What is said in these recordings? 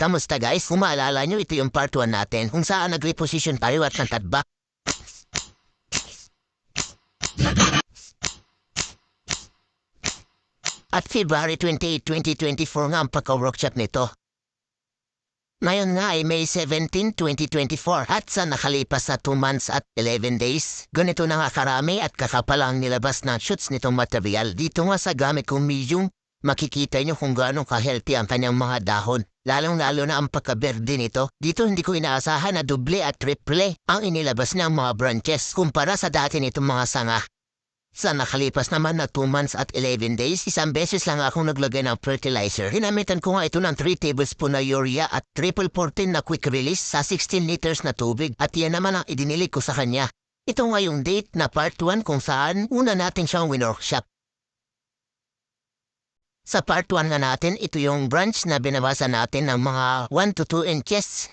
Kamusta guys? Kung maalala nyo, ito yung part 1 natin kung saan nag-reposition tayo at nagtadba. At February 28, 2024 nga ang pagka-workshop nito. Ngayon nga ay May 17, 2024 at sa nakalipas na 2 months at 11 days, ganito na nga karami at kakapal ang nilabas na shoots nitong material. Dito nga sa gamit kong medium, makikita nyo kung gaano ka-healthy ang kanyang mga dahon. Lalong-lalo na ang pagkaberde nito. Dito hindi ko inaasahan na doble at triple ang inilabas ng mga branches kumpara sa dati nitong mga sanga. Sa nakalipas naman na 2 months at 11 days, isang beses lang akong naglagay ng fertilizer. Ginamitan ko nga ito ng 3 tablespoon na urea at triple 14 na quick release sa 16 liters na tubig at yan naman ang idinilig ko sa kanya. Ito nga yung date na part 1 kung saan una natin siyang winworkshop. Sa part 1 nga natin, ito yung branch na binawasan natin ng mga 1 to 2 inches.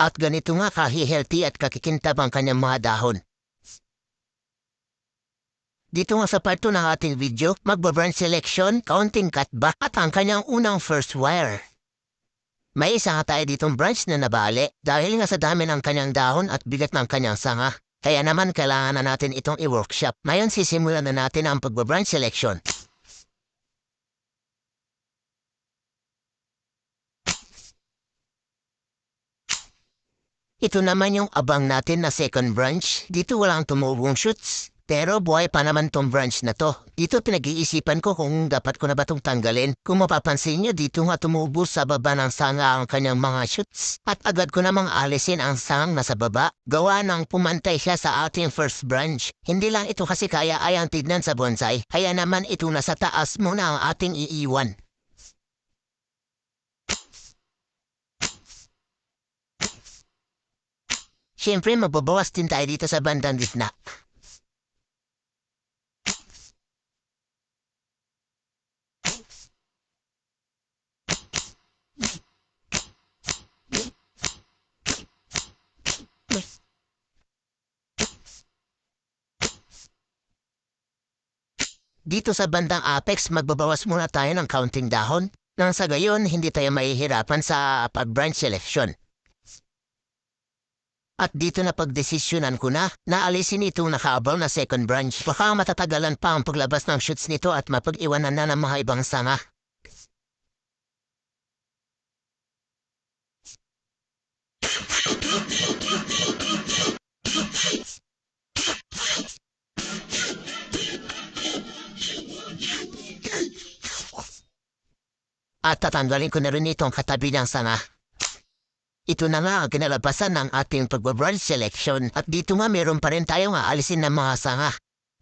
At ganito nga kahi-healthy at kakikintab ang kanyang mga dahon. Dito nga sa part 2 ng ating video, magba-branch selection, counting cutback at ang kanyang unang first wire. May isa nga tayo ditong branch na nabali dahil nga sa dami ng kanyang dahon at bigat ng kanyang sanga. Kaya naman kailangan na natin itong i-workshop. Ngayon sisimulan na natin ang pagba-branch selection. Ito naman yung abang natin na second branch. Dito walang tumubong shoots. Pero buhay pa naman tong branch na to. Dito pinag-iisipan ko kung dapat ko na ba itong tanggalin. Kung mapapansin nyo, dito nga tumubo sa baba ng sanga ang kanyang mga shoots. At agad ko namang alisin ang sangang nasa baba. Gawa ng pumantay siya sa ating first branch. Hindi lang ito kasi kaya ayang tignan sa bonsai. Kaya naman ito nasa taas muna ang ating iiwan. Siyempre, mababawas din tayo dito sa bandang gitna. Dito sa bandang apex, magbabawas muna tayo ng counting dahon nang sa gayon hindi tayo mahihirapan sa pag-branch selection. At dito na pagdesisyonan ko na, naalisin itong nakaabal na second branch. Baka matatagalan pa ang paglabas ng shoots nito at mapag-iwanan na ng mga ibang sanga. At tatanggalin ko na rin itong katabi ng sanga. Ito na nga ang kinalabasan ng ating pagbabranch selection at dito nga meron pa rin tayong aalisin ng mga sanga.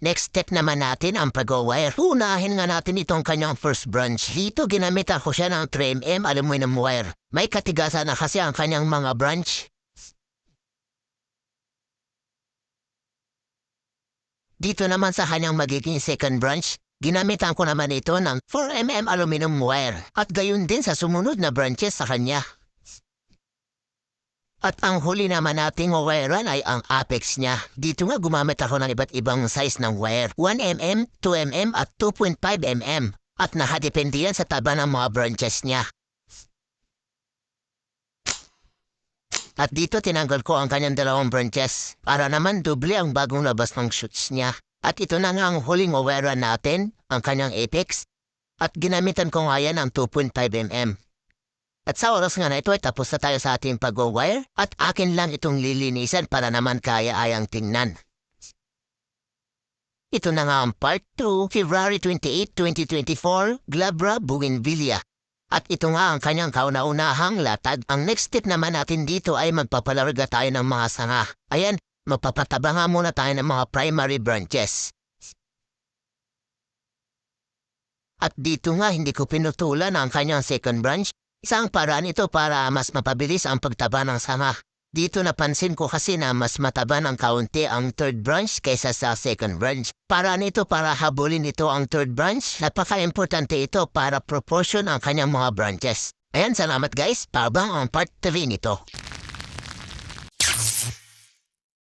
Next step naman natin ang pag-wire. Unahin nga natin itong kanyang first branch. Dito ginamit ako siya ng 3mm aluminum wire. May katigasan na kasi ang kanyang mga branch. Dito naman sa kanyang magiging second branch, ginamitan ko naman ito ng 4mm aluminum wire at gayon din sa sumunod na branches sa kanya. At ang huli naman nating wirean ay ang apex niya. Dito nga gumamit ako ng iba't ibang size ng wire. 1mm, 2mm at 2.5mm. At nakadepende yan sa taba ng mga branches niya. At dito tinanggal ko ang kanyang dalawang branches para naman doble ang bagong labas ng shoots niya. At ito na nga ang huling wirean natin, ang kanyang apex. At ginamitan ko nga yan ng 2.5mm. At sa oras nga na ito ay tapos na tayo sa ating pag-wire at akin lang itong lilinisan para naman kaya ayang tingnan. Ito na nga ang part 2, February 28, 2024, Glabra, Bougainvillea. At ito nga ang kanyang kauna-unahang latag. Ang next step naman natin dito ay magpapalarga tayo ng mga sanga. Ayan, magpapataba nga muna tayo ng mga primary branches. At dito nga hindi ko pinutulan ang kanyang second branch Isang paraan ito para mas mapabilis ang pagtaba ng sanga. Dito napansin ko kasi na mas mataba ng kaunti ang third branch kaysa sa second branch. Paraan ito para habulin ito ang third branch. Napaka-importante ito para proportion ang kanyang mga branches. Ayan, salamat guys. Pabang ang part 3 nito.